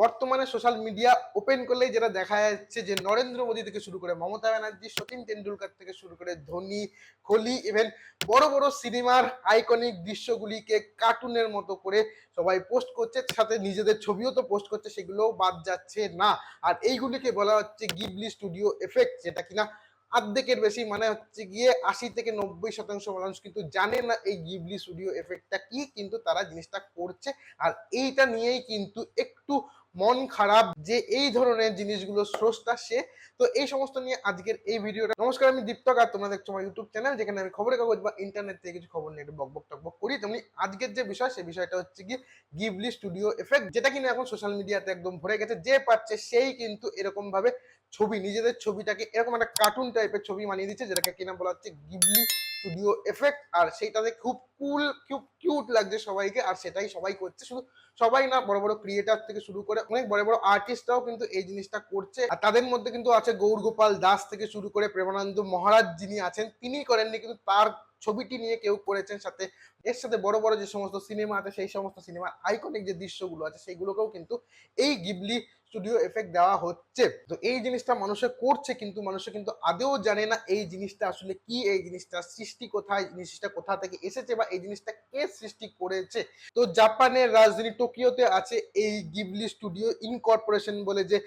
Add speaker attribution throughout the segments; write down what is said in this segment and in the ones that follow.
Speaker 1: বর্তমানে social media open করলেই যেটা দেখা যাচ্ছে যে নরেন্দ্র মোদী থেকে শুরু করে মমতা ব্যানার্জি, সচিন তেন্ডুলকার থেকে শুরু করে ধোনি, কোহলি ইভেন বড় বড় সিনেমার আইকনিক দৃশ্যগুলিকে কার্টুনের মতো করে সবাই পোস্ট করছে। সাথে নিজেদের ছবিও তো পোস্ট করছে, সেগুলোও বাদ যাচ্ছে না। আর এইগুলিকে বলা হচ্ছে গিবলি স্টুডিও এফেক্ট যেটা কিনা অর্ধেকের বেশি মানে হচ্ছে গিয়ে আশি থেকে নব্বই শতাংশ মানুষ কিন্তু জানে না এই গিবলি স্টুডিও এফেক্টটা কি, কিন্তু তারা জিনিসটা করছে। আর এইটা নিয়েই কিন্তু একটু মন খারাপ যে এই ধরনের জিনিসগুলো স্রষ্টা সে। তো এই সমস্ত নিয়ে আজকের এই ভিডিওটা নমস্কার, আমি দীপ্তক আর তোমরা দেখছ আমার ইউটিউব চ্যানেল যেখানে আমি খবরের কাগজ বা ইন্টারনেট থেকে কিছু খবর নিয়ে একটু বকবক টকবক করি। তেমনি আজকের যে বিষয়, সেই বিষয়টা হচ্ছে কি গিবলি স্টুডিও এফেক্ট যেটা কিনা এখন সোশ্যাল মিডিয়াতে একদম ভরে গেছে। যে পাচ্ছে সেই কিন্তু এরকম ভাবে ছবি, নিজেদের ছবিটাকে এরকম একটা কার্টুন টাইপের ছবি মানিয়ে দিচ্ছে, যেটাকে কিনা বলা হচ্ছে গিবলি স্টুডিও এফেক্ট আর সেইটাতে খুব কুল খুব কিউট লাগছে সবাইকে, আর সেটাই সবাই করছে। শুধু সবাই না, বড় বড় ক্রিয়েটার থেকে শুরু করে অনেক বড় বড় আর্টিস্টরাও কিন্তু এই জিনিসটা করছে। আর তাদের মধ্যে কিন্তু আছে গৌর গোপাল দাস থেকে শুরু করে প্রেমানন্দ মহারাজ যিনি আছেন, তিনি করেননি, কিন্তু তার ছবিটি নিয়ে কেউ করেছেন সাথে। এর সাথে বড় বড় যে সমস্ত সিনেমা আছে, সেই সমস্ত সিনেমার আইকনিক যে দৃশ্যগুলো আছে, সেইগুলোকেও কিন্তু এই গিবলি স্টুডিও এফেক্ট দেওয়া হচ্ছে। তো এই জিনিসটা মানুষে করছে কিন্তু মানুষে কিন্তু আদেও জানে না এই জিনিসটা আসলে কি, এই জিনিসটা সৃষ্টি কোথায় জিনিসটা কোথা থেকে এসেছে বা এই জিনিসটা কে সৃষ্টি করেছে। তো জাপানের রাজধানী টোকিওতে আছে এই গিবলি স্টুডিও ইনকর্পোরেশন বলে যে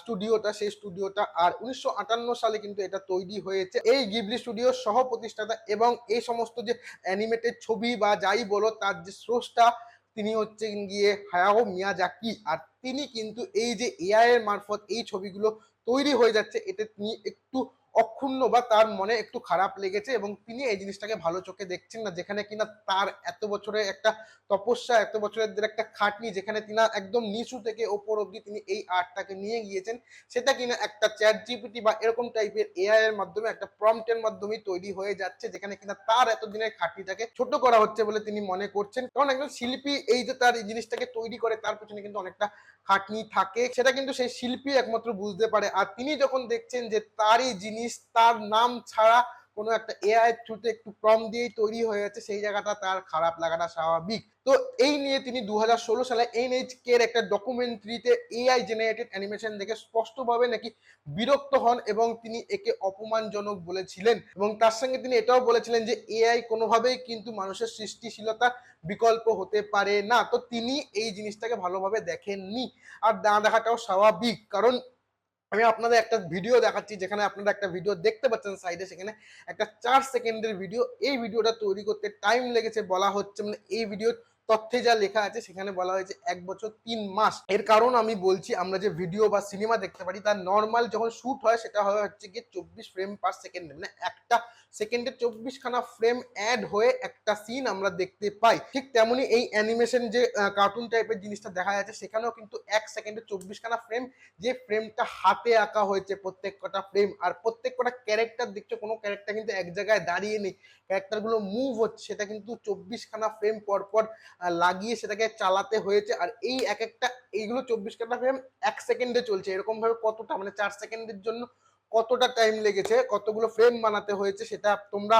Speaker 1: স্টুডিওটা সেই স্টুডিওটা আর উনিশশো আটান্ন সালে কিন্তু এটা তৈরি হয়েছে। এই গিবলি স্টুডিওর সহ প্রতিষ্ঠাতা এবং এই সমস্ত যে অ্যানিমেটেড ছবি বা যাই বলো তার যে স্রষ্টা তিনি হচ্ছে গিয়ে হায়াহো মিয়া জাকি আর তিনি কিন্তু এই যে এআই এর মারফত এই ছবিগুলো তৈরি হয়ে যাচ্ছে, এতে তিনি একটু অক্ষুণ্ণ বা তার মনে একটু খারাপ লেগেছে এবং তিনি এই জিনিসটাকে ভালো চোখে দেখছেন না, যেখানে কিনা তার এত বছরের একটা তপস্যা, এত বছরের একটা খাটনি, যেখানে কিনা একদম নিচু থেকে ওপর অব্দি তিনি এই আর্টটাকে নিয়ে গিয়েছেন, সেটা কিনা একটা চ্যাট জিপিটি বা এরকম টাইপের এআই এর মাধ্যমে, একটা প্রম্পটের মাধ্যমে তৈরি হয়ে যাচ্ছে, যেখানে কিনা তার এতদিনের খাটনিটাকে ছোট করা হচ্ছে বলে তিনি মনে করছেন। কারণ একজন শিল্পী এই যে তার এই জিনিসটাকে তৈরি করে, তার পেছনে কিন্তু অনেকটা খাটনি থাকে, সেটা কিন্তু সেই শিল্পী একমাত্র বুঝতে পারে। আর তিনি যখন দেখছেন যে তারই জিনিস তার নাম ছাড়া কোনো একটা এআই থ্রুতে একটু প্রম দিয়েই তৈরি হয়ে যাচ্ছে সেই জায়গাটা তার খারাপ লাগাটা স্বাভাবিক। তো এই নিয়ে তিনি দু হাজার ষোলো সালে এনএইচ কে এর একটা ডকুমেন্টারিতে এআই জেনারেটেড অ্যানিমেশন দেখে স্পষ্টভাবে নাকি বিরক্ত হন এবং তিনি একে অপমানজনক বলেছিলেন। এবং তার সঙ্গে তিনি এটাও বলেছিলেন যে এআই কোনোভাবেই কিন্তু মানুষের সৃষ্টিশীলতা বিকল্প হতে পারে না। তো তিনি এই জিনিসটাকে ভালোভাবে দেখেননি। আর না দেখাটাও স্বাভাবিক। কারণ আমি আপনাদের একটা ভিডিও দেখাচ্ছি, যেখানে আপনারা একটা ভিডিও দেখতে পাচ্ছেন সাইডে সেখানে একটা চার সেকেন্ডের ভিডিও এই ভিডিওটা তৈরি করতে টাইম লেগেছে বলা হচ্ছে মানে এই ভিডিও তথ্যে যা লেখা আছে সেখানে বলা হয়েছে এক বছর তিন মাস। এর কারণ আমি বলছি, আমরা যে ভিডিও বা সিনেমা দেখতে পারি, তার নর্মাল যখন শুট হয়, সেটা হয় হচ্ছে গিয়ে চব্বিশ ফ্রেম পার সেকেন্ড মানে একটা সেকেন্ডে চব্বিশ খানা ফ্রেম অ্যাড হয়ে একটা সিন আমরা দেখতে পাই। ঠিক তেমনি এই অ্যানিমেশন যে কার্টুন টাইপের জিনিসটা দেখা যাচ্ছে, সেখানেও কিন্তু এক সেকেন্ডে চব্বিশ খানা ফ্রেম যে ফ্রেমটা হাতে আঁকা হয়েছে প্রত্যেক কটা ফ্রেম আর প্রত্যেক কটা ক্যারেক্টার দেখছ, কোনো ক্যারেক্টার কিন্তু এক জায়গায় দাঁড়িয়ে নেই। ক্যারেক্টারগুলো মুভ হচ্ছে, সেটা কিন্তু চব্বিশ খানা ফ্রেম পর পর লাগিয়ে সেটাকে চালাতে হয়েছে। আর এই এক একটা, এইগুলো চব্বিশ ঘণ্টা ফ্রেম এক সেকেন্ডে চলছে। এরকম ভাবে কতটা মানে চার সেকেন্ডের জন্য কতটা টাইম লেগেছে, কতগুলো ফ্রেম বানাতে হয়েছে সেটা তোমরা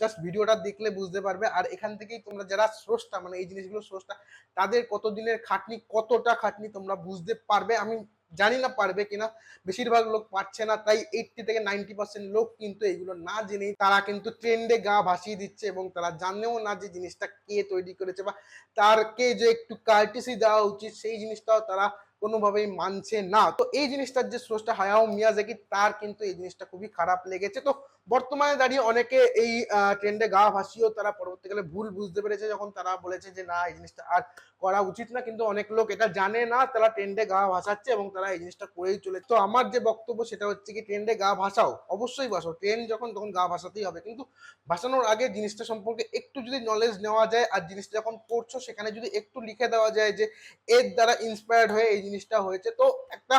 Speaker 1: জাস্ট ভিডিওটা দেখলে বুঝতে পারবে। আর এখান থেকেই তোমরা যারা স্রষ্টা মানে এই জিনিসগুলো স্রষ্টা, তাদের কতদিনের খাটনি, কতটা খাটনি তোমরা বুঝতে পারবে। আমি জানি না পারবে কিনা, বেশিরভাগ লোক পারছে না, তাই এইটটি থেকে নাইনটি পার্সেন্ট লোক কিন্তু এগুলো না জেনেই তারা কিন্তু ট্রেন্ডে গা ভাসিয়ে দিচ্ছে এবং তারা জানেও না যে জিনিসটা কে তৈরি করেছে বা তারকে যে একটু কার্টিসি দেওয়া উচিত, সেই জিনিসটাও তারা কোনোভাবেই মানছে না। তো এই জিনিসটার যে সোর্সটা হায়াও মিয়াজাকি, তার কিন্তু এই জিনিসটা খুবই খারাপ লেগেছে। তো বর্তমানে দাঁড়িয়ে অনেকে এই ট্রেন্ডে গা ভাসিয়েও তারা পরবর্তীকালে ভুল বুঝতে পেরেছে, যখন তারা বলেছে যে, না, এই জিনিসটা আর করা উচিত না। কিন্তু অনেক লোক এটা জানে না, তারা ট্রেন্ডে গা ভাসাচ্ছে এবং তারা এই জিনিসটা করেই চলে। তো আমার যে বক্তব্য সেটা হচ্ছে কি ট্রেন্ডে গা ভাসাও। অবশ্যই ভাসাও ট্রেন্ড যখন, তখন গা ভাসাতেই হবে। কিন্তু ভাসানোর আগে জিনিসটা সম্পর্কে একটু যদি নলেজ নেওয়া যায় আর জিনিসটা যখন পড়ছো সেখানে যদি একটু লিখে দেওয়া যায় যে, এর দ্বারা ইন্সপায়ার্ড হয়ে এই জিনিসটা হয়েছে, তো একটা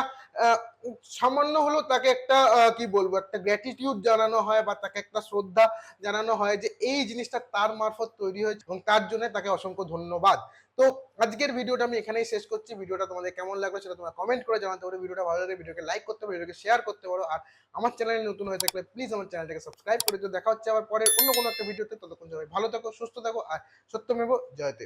Speaker 1: সামান্য হলেও তাকে একটা কি বলব, একটা গ্র্যাটিটিউড জানানো হয়। বা তাকে একটা শ্রদ্ধা জানানো হয় যে এই জিনিসটা তার মারফত তৈরি হয়েছে এবং তার জন্য তাকে অসংখ্য ধন্যবাদ। তো আজকের ভিডিওটা আমি এখানেই শেষ করছি। ভিডিওটা তোমাদের কেমন লাগল সেটা তোমরা কমেন্ট করে জানাতে পারো। ভিডিওটা ভালো লাগে ভিডিওকে লাইক করতে পারো, ভিডিওকে শেয়ার করতে পারো। আর আমার চ্যানেলে নতুন হয়ে থাকলে প্লিজ আমার চ্যানেলটাকে সাবস্ক্রাইব করে দিও। দেখা হচ্ছে আবার পরের অন্য কোনো একটা ভিডিওতে। ততক্ষণ সবাই ভালো থাকো, সুস্থ থাকো। আর সত্যমেব জয়তে